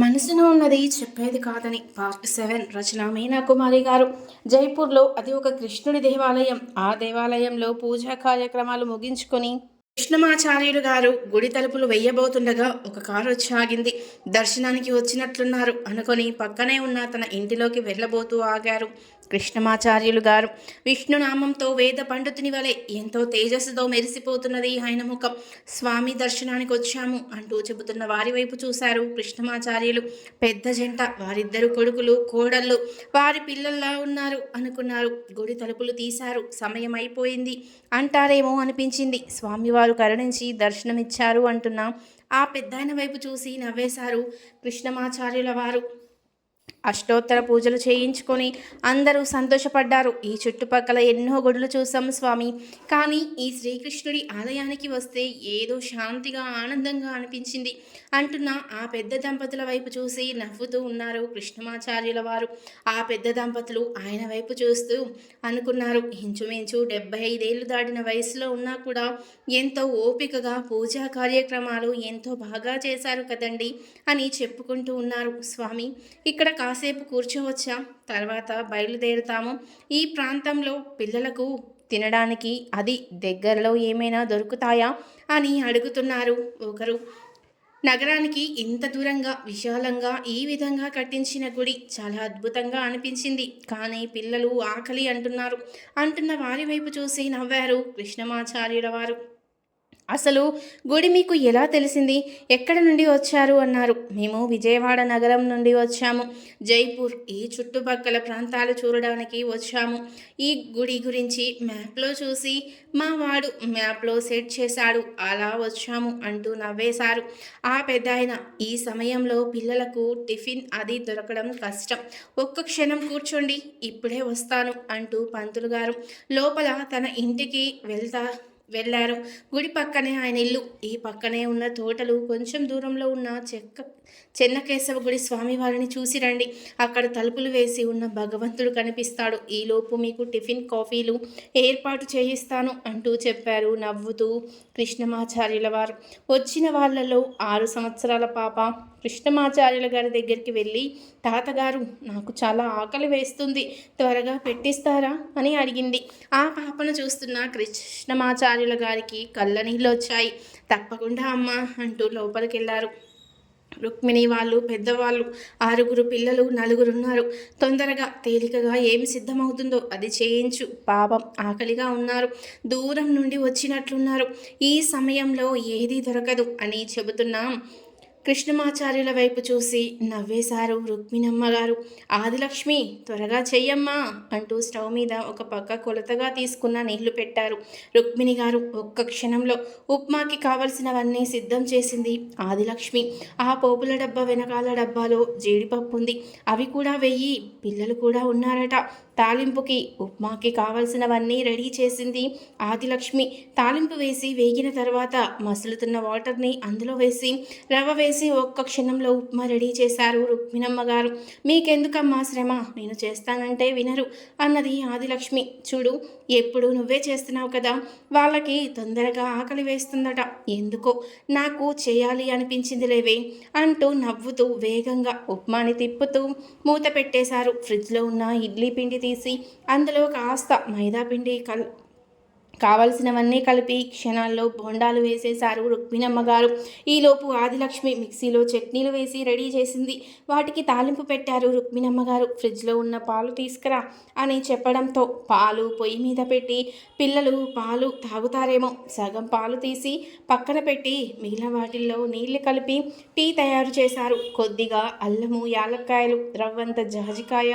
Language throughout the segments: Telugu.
మనసున ఉన్నది చెప్పేది కాదని పార్ట్ సెవెన్ రచన మీనా కుమారి గారు. జైపూర్లో అది ఒక కృష్ణుడి దేవాలయం. ఆ దేవాలయంలో పూజా కార్యక్రమాలు ముగించుకొని కృష్ణమాచార్యులు గారు గుడి తలుపులు వెయ్యబోతుండగా ఒక కారు వచ్చి ఆగింది. దర్శనానికి వచ్చినట్లున్నారు అనుకొని పక్కనే ఉన్న తన ఇంటిలోకి వెళ్ళబోతూ ఆగారు. కృష్ణమాచార్యులు గారు. విష్ణునామంతో వేద పండితుని వలె ఎంతో తేజస్సుతో మెరిసిపోతున్నది ఆయన ముఖం. స్వామి దర్శనానికి వచ్చాము అంటూ చెబుతున్న వారి వైపు చూశారు కృష్ణమాచార్యులు. పెద్ద జంట వారిద్దరు కొడుకులు కోడళ్ళు వారి పిల్లల్లా ఉన్నారు అనుకున్నారు. గుడి తలుపులు తీశారు. సమయం అయిపోయింది. అంటారేమో అనిపించింది. స్వామివారు కరుణించి దర్శనమిచ్చారు అంటున్నా ఆ పెద్దాయన వైపు చూసి నవ్వేశారు కృష్ణమాచార్యుల వారు. అష్టోత్తర పూజలు చేయించుకొని అందరూ సంతోషపడ్డారు. ఈ చుట్టుపక్కల ఎన్నో గుడులు చూసాం స్వామి. కానీ ఈ శ్రీకృష్ణుడి ఆలయానికి వస్తే ఏదో శాంతిగా ఆనందంగా అనిపించింది. అంటున్న ఆ పెద్ద దంపతుల వైపు చూసి నవ్వుతూ ఉన్నారు కృష్ణమాచార్యుల వారు. ఆ పెద్ద దంపతులు ఆయన వైపు చూస్తూ అనుకున్నారు. ఇంచుమించు డెబ్బై ఐదేళ్ళు దాటిన వయసులో ఉన్నా కూడా ఎంతో ఓపికగా పూజా కార్యక్రమాలు ఎంతో బాగా చేశారు కదండి అని చెప్పుకుంటూ ఉన్నారు. స్వామి ఇక్కడ కాసేపు కూర్చోవచ్చా. తర్వాత బయలుదేరుతాము. ఈ ప్రాంతంలో పిల్లలకు తినడానికి అది దగ్గరలో ఏమైనా దొరుకుతాయా అని అడుగుతున్నారు ఒకరు. నగరానికి ఇంత దూరంగా విశాలంగా ఈ విధంగా కట్టించిన గుడి చాలా అద్భుతంగా అనిపించింది. కానీ పిల్లలు ఆకలి అంటున్నారు. అంటున్న వారి వైపు చూసి నవ్వారు కృష్ణమాచార్యుల వారు. అసలు గుడి మీకు ఎలా తెలిసింది? ఎక్కడ నుండి వచ్చారు అన్నారు. మేము విజయవాడ నగరం నుండి వచ్చాము. జైపూర్ ఈ చుట్టుపక్కల ప్రాంతాలు చూడడానికి వచ్చాము. ఈ గుడి గురించి మ్యాప్లో చూసి మా వాడు మ్యాప్లో సెట్ చేశాడు. అలా వచ్చాము అంటూ నవ్వేశారు. ఆ పెద్ద ఈ సమయంలో పిల్లలకు టిఫిన్ అది దొరకడం కష్టం. ఒక్క క్షణం కూర్చోండి ఇప్పుడే వస్తాను అంటూ పంతులు గారు. లోపల తన ఇంటికి వెళ్తా వెళ్ళారు. గుడి పక్కనే ఆయన ఇల్లు. ఈ పక్కనే ఉన్న తోటలు కొంచెం దూరంలో ఉన్న చెక్క చెన్నకేశవ గుడి స్వామివారిని చూసి రండి. అక్కడ తలుపులు వేసి ఉన్న భగవంతుడు కనిపిస్తాడు. ఈలోపు మీకు టిఫిన్ కాఫీలు ఏర్పాటు చేయిస్తాను అంటూ చెప్పారు నవ్వుతూ కృష్ణమాచార్యుల వారు. వచ్చిన వాళ్ళలో ఆరు సంవత్సరాల పాప కృష్ణమాచార్యుల గారి దగ్గరికి వెళ్ళి తాతగారు నాకు చాలా ఆకలి వేస్తుంది త్వరగా పెట్టిస్తారా అని అడిగింది. ఆ పాపను చూస్తున్న కృష్ణమాచార్యుల గారికి కళ్ళ నీళ్ళు వచ్చాయి. తప్పకుండా అమ్మ అంటూ లోపలికెళ్ళారు రుక్మిణి వాళ్ళు పెద్దవాళ్ళు ఆరుగురు పిల్లలు నలుగురున్నారు. తొందరగా తేలికగా ఏమి సిద్ధమవుతుందో అది చేయించు. పాపం ఆకలిగా ఉన్నారు. దూరం నుండి వచ్చినట్లున్నారు. ఈ సమయంలో ఏదీ దొరకదు అని చెబుతున్నాం. కృష్ణమాచార్యుల వైపు చూసి నవ్వేశారు రుక్మిణమ్మ గారు ఆదిలక్ష్మి త్వరగా చెయ్యమ్మా అంటూ స్టవ్ మీద ఒక పక్క కొలతగా తీసుకున్న నీళ్ళు పెట్టారు రుక్మిణి గారు. ఒక్క క్షణంలో ఉప్మాకి కావలసినవన్నీ సిద్ధం చేసింది ఆదిలక్ష్మి. ఆ పోపుల డబ్బా వెనకాల డబ్బాలో జీడిపప్పు ఉంది. అవి కూడా వెయ్యి పిల్లలు కూడా ఉన్నారట. తాలింపుకి ఉప్మాకి కావలసినవన్నీ రెడీ చేసింది ఆదిలక్ష్మి. తాలింపు వేసి వేగిన తర్వాత మసులుతున్న వాటర్ని అందులో వేసి రవ్వ వేసి ఒక్క క్షణంలో ఉప్మా రెడీ చేశారు రుక్మిణమ్మ గారు. మీకెందుకమ్మా శ్రమ? నేను చేస్తానంటే వినరు అన్నది ఆదిలక్ష్మి. చూడు ఎప్పుడు నువ్వే చేస్తున్నావు కదా వాళ్ళకి తొందరగా ఆకలి వేస్తుందట. ఎందుకో? నాకు చేయాలి అనిపించింది లేవే అంటూ నవ్వుతూ వేగంగా ఉప్మాని తిప్పుతూ మూత పెట్టేశారు. ఫ్రిడ్జ్లో ఉన్న ఇడ్లీ పిండి తీసి అందులో కాస్త మైదా పిండి కల్ కావలసినవన్నీ కలిపి క్షణాల్లో బోండాలు వేసేశారు రుక్మిణమ్మ గారు. ఈలోపు ఆదిలక్ష్మి మిక్సీలో చట్నీలు వేసి రెడీ చేసింది. వాటికి తాలింపు పెట్టారు రుక్మిణమ్మ గారు. ఫ్రిడ్జ్లో ఉన్న పాలు తీసుకురా అని చెప్పడంతో పాలు పొయ్యి మీద పెట్టి పిల్లలు పాలు తాగుతారేమో సగం పాలు తీసి పక్కన పెట్టి మిగిలిన వాటిల్లో నీళ్ళు కలిపి టీ తయారు చేశారు. కొద్దిగా అల్లము యాలక్కాయలు రవ్వంత జాజికాయ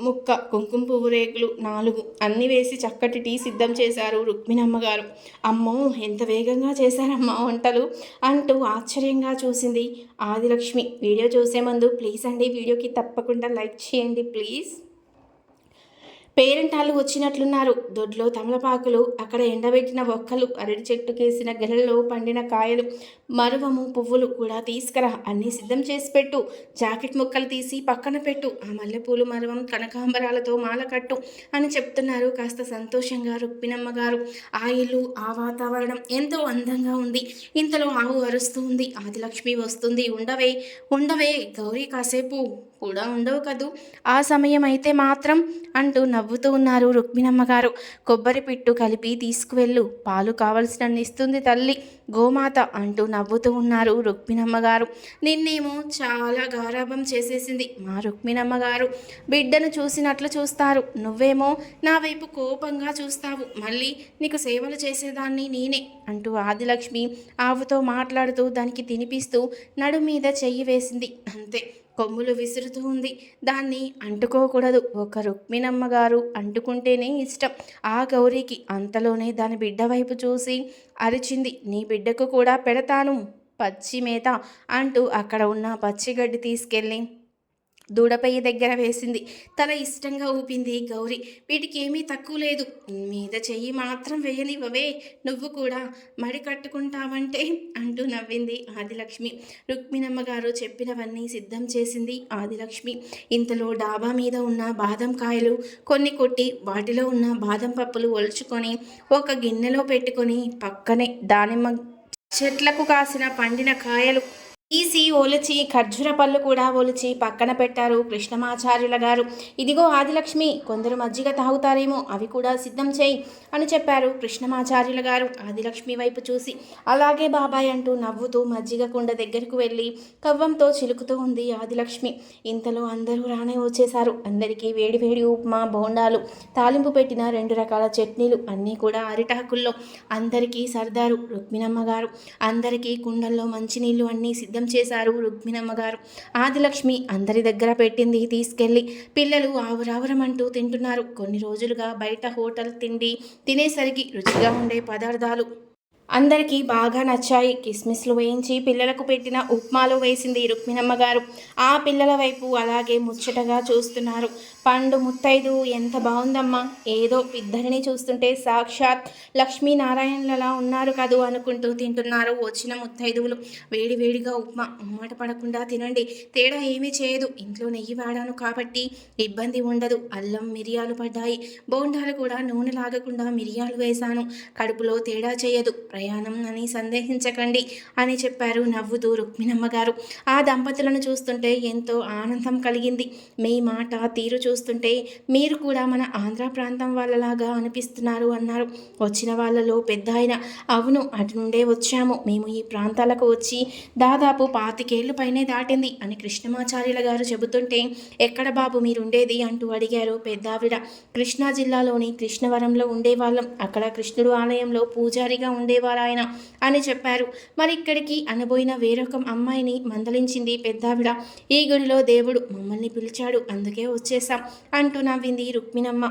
ముక్క కుంకుమ పువ్వు రేకులు నాలుగు అన్ని వేసి చక్కటి టీ సిద్ధం చేశారు రుక్మిణమ్మ గారు. అమ్మో ఎంత వేగంగా చేశారమ్మా వంటలు అంటూ ఆశ్చర్యంగా చూసింది ఆదిలక్ష్మి. వీడియో చూసే ముందు ప్లీజ్ అండి వీడియోకి తప్పకుండా లైక్ చేయండి ప్లీజ్. పేరెంటాలు వచ్చినట్లున్నారు. దొడ్లో తమలపాకులు అక్కడ ఎండబెట్టిన ఒక్కలు అరటి చెట్టు కేసిన గెలలో పండిన కాయలు మరువము పువ్వులు కూడా తీసుకురా అన్నీ సిద్ధం చేసి పెట్టు. జాకెట్ ముక్కలు తీసి పక్కన పెట్టు. ఆ మల్లెపూలు మరువం కనకాంబరాలతో మాల కట్టు అని చెప్తున్నారు. కాస్త సంతోషంగా రుక్మిణమ్మ గారు. ఆ ఇల్లు ఆ వాతావరణం ఎంతో అందంగా ఉంది. ఇంతలో ఆవు అరుస్తూ ఉంది. ఆదిలక్ష్మి వస్తుంది. ఉండవే ఉండవే గౌరీ కాసేపు. కూడా ఉండవు కదూ. ఆ సమయం అయితే మాత్రం అంటూ నవ్వుతూ ఉన్నారు రుక్మిణమ్మ గారు. కొబ్బరి పిట్టు కలిపి తీసుకువెళ్ళు. పాలు కావలసినన్ని ఇస్తుంది తల్లి. గోమాత అంటూ నవ్వుతూ ఉన్నారు రుక్మిణమ్మ గారు. నిన్నేమో చాలా గారాభం చేసేసింది మా రుక్మిణమ్మ గారు. బిడ్డను చూసినట్లు చూస్తారు. నువ్వేమో నా వైపు కోపంగా చూస్తావు. మళ్ళీ నీకు సేవలు చేసేదాన్ని నేనే అంటూ ఆదిలక్ష్మి ఆవుతో మాట్లాడుతూ దానికి తినిపిస్తూ నడు మీద చెయ్యి వేసింది. అంతే. కొమ్ములు విసురుతూ ఉంది. దాన్ని అంటుకోకూడదు. ఒక రుక్మిణమ్మ గారు అంటుకుంటేనే ఇష్టం. ఆ గౌరీకి అంతలోనే దాని బిడ్డ వైపు చూసి అరిచింది. నీ బిడ్డకు కూడా పెడతాను పచ్చి మేత అంటూ అక్కడ ఉన్న పచ్చిగడ్డి తీసుకెళ్ళి దూడపయ్య దగ్గర వేసింది. తల ఇష్టంగా ఊపింది గౌరీ. వీటికేమీ తక్కువ లేదు. మీద చెయ్యి మాత్రం వేయనివ్వవే. నువ్వు కూడా మడి కట్టుకుంటావంటే అంటూ నవ్వింది ఆదిలక్ష్మి. రుక్మిణమ్మ గారు చెప్పినవన్నీ సిద్ధం చేసింది ఆదిలక్ష్మి. ఇంతలో డాబా మీద ఉన్న బాదం కాయలు కొన్ని కొట్టి వాటిలో ఉన్న బాదం పప్పులు ఒలుచుకొని ఒక గిన్నెలో పెట్టుకొని పక్కనే దానిమ్మ చెట్లకు కాసిన పండిన కాయలు తీసి ఒలిచి ఖర్జూర పళ్ళు కూడా ఒలిచి పక్కన పెట్టారు కృష్ణమాచార్యుల గారు. ఇదిగో ఆదిలక్ష్మి కొందరు మజ్జిగ తాగుతారేమో అవి కూడా సిద్ధం చేయి అని చెప్పారు కృష్ణమాచార్యుల గారు. ఆదిలక్ష్మి వైపు చూసి అలాగే బాబాయ్ అంటూ నవ్వుతూ మజ్జిగ కుండ దగ్గరకు వెళ్ళి కవ్వంతో చిలుకుతూ ఉంది ఆదిలక్ష్మి. ఇంతలో అందరూ రానే వచ్చేశారు. అందరికీ వేడి వేడి ఉప్మా బోండాలు తాలింపు పెట్టిన రెండు రకాల చట్నీలు అన్నీ కూడా అరిటాకుల్లో అందరికీ సర్దారు రుక్మిణమ్మ గారు. అందరికీ కుండల్లో మంచినీళ్ళు అన్నీ సిద్ధం చేశారు రుక్మిణమ్మ గారు. ఆదిలక్ష్మి అందరి దగ్గర పెట్టింది తీసుకెళ్ళి పిల్లలు ఆవురావురమంటూ తింటున్నారు. కొన్ని రోజులుగా బయట హోటల్ తిండి తినేసరికి రుచిగా ఉండే పదార్థాలు అందరికీ బాగా నచ్చాయి. కిస్మిస్లు వేయించి పిల్లలకు పెట్టిన ఉప్మాలో వేసింది రుక్మిణమ్మ గారు. ఆ పిల్లల వైపు అలాగే ముచ్చటగా చూస్తున్నారు. పండు ముత్తైదు ఎంత బాగుందమ్మా. ఏదో ఇద్దరిని చూస్తుంటే సాక్షాత్ లక్ష్మీనారాయణలలా ఉన్నారు కదూ అనుకుంటూ తింటున్నారు వచ్చిన ముత్తైదువులు. వేడివేడిగా ఉప్మా. ఉమ్మట పడకుండా తినండి. తేడా ఏమీ చేయదు. ఇంట్లో నెయ్యి వాడాను కాబట్టి ఇబ్బంది ఉండదు. అల్లం మిరియాలు పడ్డాయి. బోండాలు కూడా నూనె లాగకుండా మిరియాలు వేశాను. కడుపులో తేడా చేయదు. ప్రయాణం అని సందేహించకండి అని చెప్పారు నవ్వుతూ రుక్మిణమ్మ గారు. ఆ దంపతులను చూస్తుంటే ఎంతో ఆనందం కలిగింది. మీ మాట తీరు చూస్తుంటే మీరు కూడా మన ఆంధ్ర ప్రాంతం వాళ్ళలాగా అనిపిస్తున్నారు అన్నారు. వచ్చిన వాళ్ళలో పెద్ద ఆయన అవును అటు నుండే వచ్చాము. మేము ఈ ప్రాంతాలకు వచ్చి దాదాపు పాతికేళ్ళు పైనే దాటింది అని కృష్ణమాచార్యుల గారు చెబుతుంటే ఎక్కడ బాబు మీరుండేది అంటూ అడిగారు పెద్దావిడ. కృష్ణా జిల్లాలోని కృష్ణవరంలో ఉండేవాళ్ళం. అక్కడ కృష్ణుడు ఆలయంలో పూజారిగా ద్వారా ఆయన అని చెప్పారు. మరి ఇక్కడికి అనబోయిన వేరొక అమ్మాయిని మందలించింది పెద్దావిడ. ఈ గుడిలో దేవుడు మమ్మల్ని పిలిచాడు. అందుకే వచ్చేసాం అంటూ నవ్వింది రుక్మిణమ్మ.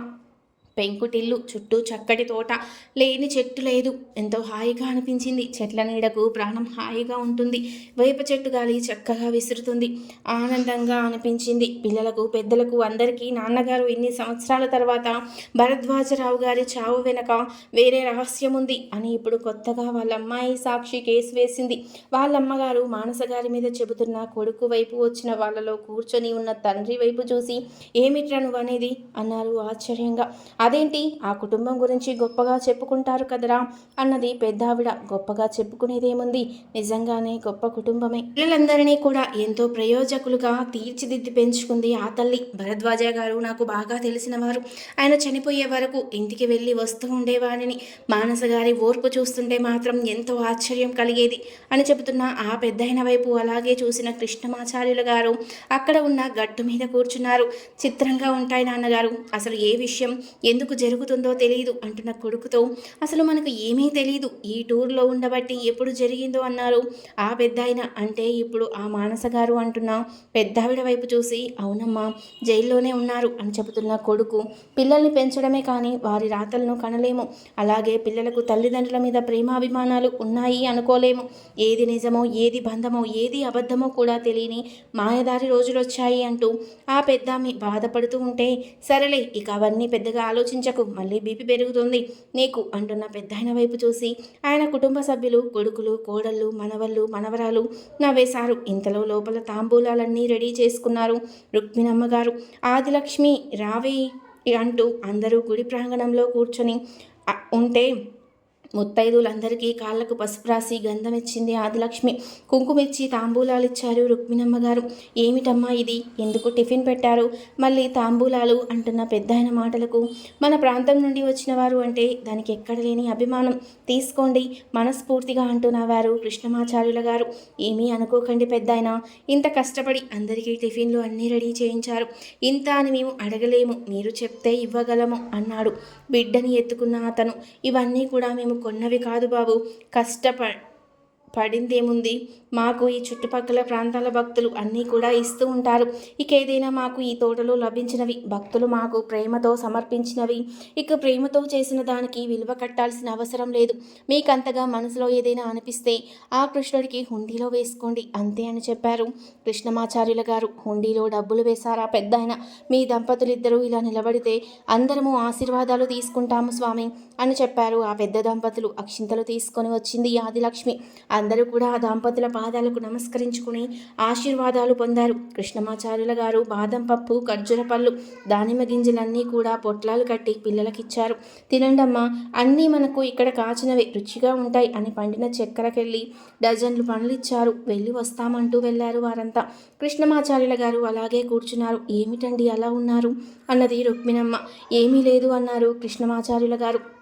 పెంకుటిల్లు చుట్టూ చక్కటి తోట. లేని చెట్టు లేదు. ఎంతో హాయిగా అనిపించింది. చెట్ల నీడకు ప్రాణం హాయిగా ఉంటుంది. వేప చెట్టు గాలి చక్కగా విసురుతుంది. ఆనందంగా అనిపించింది. పిల్లలకు పెద్దలకు అందరికీ నాన్నగారు ఇన్ని సంవత్సరాల తర్వాత భరద్వాజరావు గారి చావు వెనక వేరే రహస్యం ఉంది అని ఇప్పుడు కొత్తగా వాళ్ళ అమ్మాయి సాక్షి కేసు వేసింది. వాళ్ళ అమ్మగారు మానస గారి మీద చెబుతున్న కొడుకు వైపు వచ్చిన వాళ్ళలో కూర్చొని ఉన్న తండ్రి వైపు చూసి ఏమిట్రా నువ్వు అనేది అన్నారు ఆశ్చర్యంగా. అదేంటి? ఆ కుటుంబం గురించి గొప్పగా చెప్పుకుంటారు కదరా అన్నది పెద్దావిడ గొప్పగా చెప్పుకునేదేముంది? నిజంగానే గొప్ప కుటుంబమే. పిల్లలందరినీ కూడా ఎంతో ప్రయోజకులుగా తీర్చిదిద్ది పెంచుకుంది ఆ తల్లి. భరద్వాజ గారు నాకు బాగా తెలిసిన వారు. ఆయన చనిపోయే వరకు ఇంటికి వెళ్ళి వస్తూ ఉండేవాడిని. మానస గారి ఓర్పు చూస్తుంటే మాత్రం ఎంతో ఆశ్చర్యం కలిగేది. అని చెబుతున్న ఆ పెద్దయిన వైపు అలాగే చూసిన కృష్ణమాచార్యుల గారు అక్కడ ఉన్న గట్టు మీద కూర్చున్నారు. చిత్రంగా ఉంటాయి నాన్నగారు. అసలు ఏ విషయం? ఎందుకు జరుగుతుందో తెలియదు అంటున్న కొడుకుతో అసలు మనకు ఏమీ తెలియదు ఈ టూర్లో ఉండబట్టి ఎప్పుడు జరిగిందో అన్నారు. ఆ పెద్ద అంటే ఇప్పుడు ఆ మానస గారు అంటున్న పెద్దావిడ వైపు చూసి అవునమ్మా జైల్లోనే ఉన్నారు అని చెబుతున్న కొడుకు పిల్లల్ని పెంచడమే కానీ వారి రాతలను కనలేము. అలాగే పిల్లలకు తల్లిదండ్రుల మీద ప్రేమాభిమానాలు ఉన్నాయి అనుకోలేము. ఏది నిజమో ఏది బంధమో ఏది అబద్ధమో కూడా తెలియని మాయదారి రోజులు వచ్చాయి అంటూ ఆ పెద్దామి బాధపడుతూ ఉంటే సరేలే ఇక అవన్నీ పెద్దగా ఆలోచించకు మళ్ళీ బీపీ పెరుగుతుంది. నీకు అంటున్న పెద్దాయన వైపు చూసి ఆయన కుటుంబ సభ్యులు కొడుకులు కోడళ్ళు మనవళ్ళు మనవరాలు నవ్వేశారు ఇంతలో లోపల తాంబూలాలన్నీ రెడీ చేసుకున్నారు రుక్మిణమ్మ గారు ఆదిలక్ష్మి రావే అంటూ అందరూ గుడి ప్రాంగణంలో కూర్చొని ఉంటే ముత్తైదులందరికీ కాళ్ళకు పసుపు రాసి గంధం ఇచ్చింది ఆదిలక్ష్మి. కుంకుమిచ్చి తాంబూలాలు ఇచ్చారు రుక్మిణమ్మ గారు ఏమిటమ్మా ఇది? ఎందుకు టిఫిన్ పెట్టారు? మళ్ళీ తాంబూలాలు అంటున్న పెద్దాయన మాటలకు మన ప్రాంతం నుండి వచ్చిన వారు అంటే దానికి ఎక్కడ లేని అభిమానం. తీసుకోండి మనస్ఫూర్తిగా అంటున్నవారు కృష్ణమాచార్యుల గారు ఏమీ అనుకోకండి పెద్దాయన. ఇంత కష్టపడి అందరికీ టిఫిన్లు అన్నీ రెడీ చేయించారు. ఇంత అని మేము అడగలేము. మీరు చెప్తే ఇవ్వగలము అన్నాడు. బిడ్డని ఎత్తుకున్న అతను. ఇవన్నీ కూడా మేము కొన్నవి కాదు బాబు. కష్టప పడిందేముంది? మాకు ఈ చుట్టుపక్కల ప్రాంతాల భక్తులు అన్నీ కూడా ఇస్తూ ఉంటారు. ఇక ఏదైనా మాకు ఈ తోటలో లభించినవి భక్తులు మాకు ప్రేమతో సమర్పించినవి. ఇక ప్రేమతో చేసిన దానికి విలువ కట్టాల్సిన అవసరం లేదు. మీకంతగా మనసులో ఏదైనా అనిపిస్తే ఆ కృష్ణుడికి హుండీలో వేసుకోండి అంతే అని చెప్పారు కృష్ణమాచార్యుల గారు. హుండీలో డబ్బులు వేశారా పెద్ద ఆయన మీ దంపతులిద్దరూ ఇలా నిలబడితే అందరము ఆశీర్వాదాలు తీసుకుంటాము స్వామి అని చెప్పారు ఆ పెద్ద దంపతులు. అక్షింతలు తీసుకొని వచ్చింది ఆదిలక్ష్మి. అందరూ కూడా ఆ దంపతుల పాదాలకు నమస్కరించుకుని ఆశీర్వాదాలు పొందారు. కృష్ణమాచార్యుల గారు బాదం పప్పు ఖర్జూర పళ్ళు దానిమ్మ గింజలన్నీ కూడా పొట్లాలు కట్టి పిల్లలకిచ్చారు. తినండమ్మా అన్నీ మనకు ఇక్కడ కాచినవే రుచిగా ఉంటాయి అని పండిన చక్కెరకెళ్ళి డజన్లు పండ్లు ఇచ్చారు వెళ్ళి వస్తామంటూ వెళ్ళారు వారంతా. కృష్ణమాచార్యుల గారు అలాగే కూర్చున్నారు. ఏమిటండి అలా ఉన్నారు? అన్నది రుక్మిణమ్మ. ఏమీ లేదు అన్నారు కృష్ణమాచార్యుల గారు.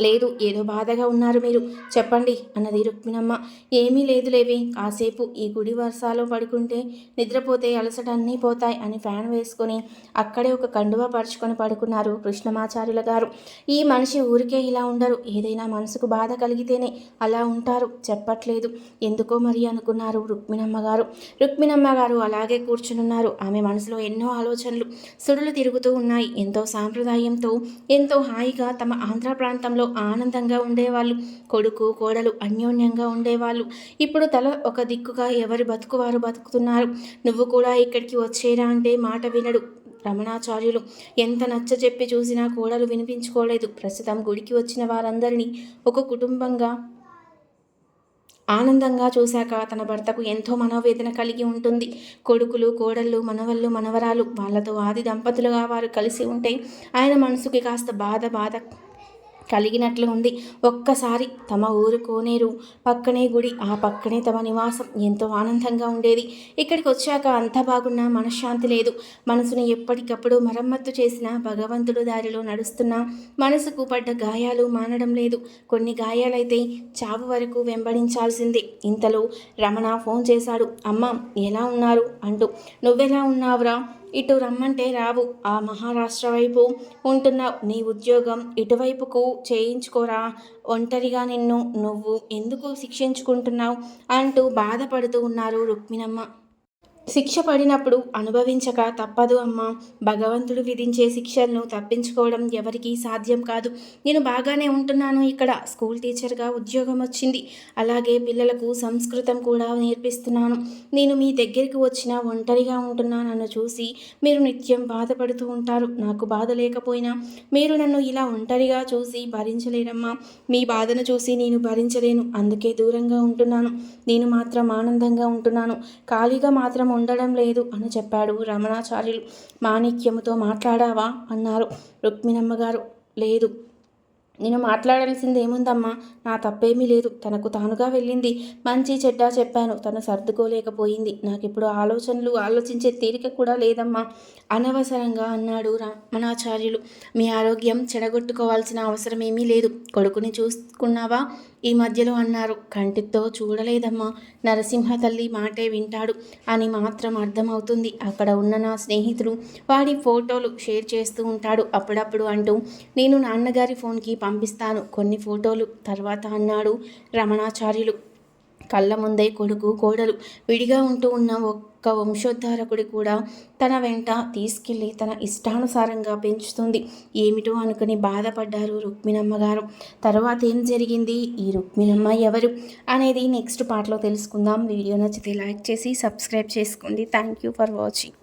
లేదు ఏదో బాధగా ఉన్నారు మీరు. చెప్పండి అన్నది రుక్మిణమ్మ. ఏమీ లేదు లేవి. కాసేపు ఈ గుడి వర్షాలో పడుకుంటే నిద్రపోతే అలసట అన్నీ పోతాయి అని ఫ్యాన్ వేసుకొని అక్కడే ఒక కండువా పరుచుకొని పడుకున్నారు కృష్ణమాచార్యుల గారు. ఈ మనిషి ఊరికే ఇలా ఉండరు. ఏదైనా మనసుకు బాధ కలిగితేనే అలా ఉంటారు. చెప్పట్లేదు. ఎందుకో మరి అనుకున్నారు రుక్మిణమ్మ గారు. రుక్మిణమ్మ గారు అలాగే కూర్చునున్నారు. ఆమె మనసులో ఎన్నో ఆలోచనలు. సుడులు తిరుగుతూ ఉన్నాయి. ఎంతో సాంప్రదాయంతో ఎంతో హాయిగా తమ ఆంధ్ర ప్రాంతంలో ఆనందంగా ఉండేవాళ్ళు కొడుకు కోడలు అన్యోన్యంగా ఉండేవాళ్ళు. ఇప్పుడు తల ఒక దిక్కుగా ఎవరి బతుకు వారు బతుకుతున్నారు? నువ్వు కూడా ఇక్కడికి వచ్చేరా అంటే మాట వినడు రమణాచార్యులు. ఎంత నచ్చ చెప్పి చూసినా కోడలు వినిపించుకోలేదు. ప్రస్తుతం గుడికి వచ్చిన వారందరినీ ఒక కుటుంబంగా ఆనందంగా చూశాక తన భర్తకు ఎంతో మనోవేదన కలిగి ఉంటుంది. కొడుకులు కోడళ్ళు మనవళ్ళు మనవరాలు వాళ్ళతో ఆది దంపతులుగా వారు కలిసి ఉంటే ఆయన మనసుకి కాస్త బాధ బాధ కలిగినట్లు ఉంది. ఒక్కసారి తమ ఊరు కోనేరు. పక్కనే గుడి ఆ పక్కనే తమ నివాసం. ఎంతో ఆనందంగా ఉండేది. ఇక్కడికి వచ్చాక అంత బాగున్నా మనశ్శాంతి లేదు. మనసును ఎప్పటికప్పుడు మరమ్మత్తు చేసిన భగవంతుడు దారిలో నడుస్తున్నా మనసుకు పడ్డ గాయాలు మానడం లేదు. కొన్ని గాయాలైతే చావు వరకు వెంబడించాల్సిందే. ఇంతలో రమణ ఫోన్ చేశాడు. అమ్మ ఎలా ఉన్నారు? అంటూ. నువ్వెలా ఉన్నావురా? ఇటు రమ్మంటే రావు. ఆ మహారాష్ట్ర వైపు ఉంటున్నావు నీ ఉద్యోగం ఇటువైపుకు చేయించుకోరా. ఒంటరిగా నిన్ను నువ్వు ఎందుకు శిక్షించుకుంటున్నావు? అంటూ బాధపడుతూ ఉన్నారు రుక్మిణమ్మ. శిక్ష పడినప్పుడు అనుభవించక తప్పదు అమ్మా. భగవంతుడు విధించే శిక్షలను తప్పించుకోవడం ఎవరికీ సాధ్యం కాదు. నేను బాగానే ఉంటున్నాను. ఇక్కడ స్కూల్ టీచర్గా ఉద్యోగం వచ్చింది. అలాగే పిల్లలకు సంస్కృతం కూడా నేర్పిస్తున్నాను. నేను మీ దగ్గరికి వచ్చిన ఒంటరిగా ఉంటున్నానన్ను చూసి మీరు నిత్యం బాధపడుతూ ఉంటారు. నాకు బాధ లేకపోయినా మీరు నన్ను ఇలా ఒంటరిగా చూసి భరించలేరమ్మా. మీ బాధను చూసి నేను భరించలేను. అందుకే దూరంగా ఉంటున్నాను. నేను మాత్రం ఆనందంగా ఉంటున్నాను. ఖాళీగా మాత్రం ఉండడం లేదు అని చెప్పాడు రమణాచార్యులు. మాణిక్యముతో మాట్లాడావా? అన్నారు రుక్మిణమ్మ గారు. లేదు. నేను మాట్లాడాల్సింది ఏముందమ్మా? నా తప్పేమీ లేదు. తనకు తానుగా వెళ్ళింది. మంచి చెడ్డ చెప్పాను. తను సర్దుకోలేకపోయింది. నాకు ఇప్పుడు ఆలోచనలు ఆలోచించే తీరిక కూడా లేదమ్మా. అనవసరంగా అన్నాడు రమణాచార్యులు. మీ ఆరోగ్యం చెడగొట్టుకోవాల్సిన అవసరం ఏమీ లేదు. కొడుకుని చూసుకున్నావా? ఈ మధ్యలో అన్నారు. కంటితో చూడలేదమ్మా. నరసింహ తల్లి మాటే వింటాడు అని మాత్రం అర్థమవుతుంది. అక్కడ ఉన్న నా స్నేహితుడు వాడి ఫోటోలు షేర్ చేస్తూ ఉంటాడు. అప్పుడప్పుడు అంటూ నేను నాన్నగారి ఫోన్కి పంపిస్తాను. కొన్ని ఫోటోలు తర్వాత అన్నాడు రమణాచార్యులు. కళ్ళ ముందే కొడుకు కోడలు విడిగా ఉంటూ ఉన్న ఒక్క వంశోద్ధారకుడి కూడా తన వెంట తీసుకెళ్ళి తన ఇష్టానుసారంగా పెంచుతుంది. ఏమిటో అనుకుని బాధపడ్డారు రుక్మిణమ్మ గారు. తర్వాత ఏం జరిగింది? ఈ రుక్మిణమ్మ ఎవరు? అనేది నెక్స్ట్ పార్ట్లో తెలుసుకుందాం. వీడియో నచ్చితే లైక్ చేసి సబ్స్క్రైబ్ చేసుకోండి. Thank you for watching.